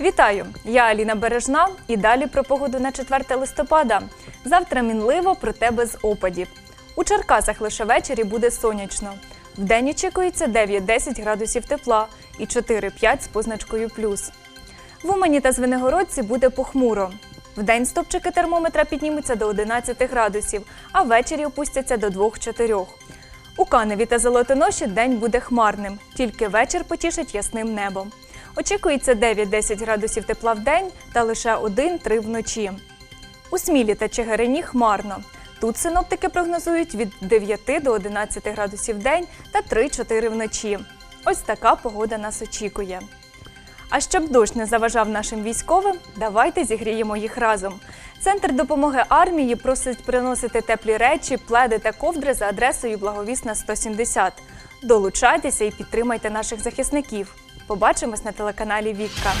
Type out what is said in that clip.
Вітаю! Я Аліна Бережна і далі про погоду на 4 листопада. Завтра мінливо, проте без опадів. У Черкасах лише ввечері буде сонячно. Вдень очікується 9-10 градусів тепла і 4-5 з позначкою плюс. В Умані та Звенигородці буде похмуро. Вдень стопчики термометра піднімуться до 11 градусів, а ввечері опустяться до 2-4. У Каневі та Золотоноші день буде хмарним, тільки вечір потішить ясним небом. Очікується 9-10 градусів тепла в день та лише 1-3 вночі. У Смілі та Чигирині хмарно. Тут синоптики прогнозують від 9 до 11 градусів в день та 3-4 вночі. Ось така погода нас очікує. А щоб дощ не заважав нашим військовим, давайте зігріємо їх разом. Центр допомоги армії просить приносити теплі речі, пледи та ковдри за адресою Благовісна 170. Долучайтеся і підтримайте наших захисників. Побачимось на телеканалі Вікка.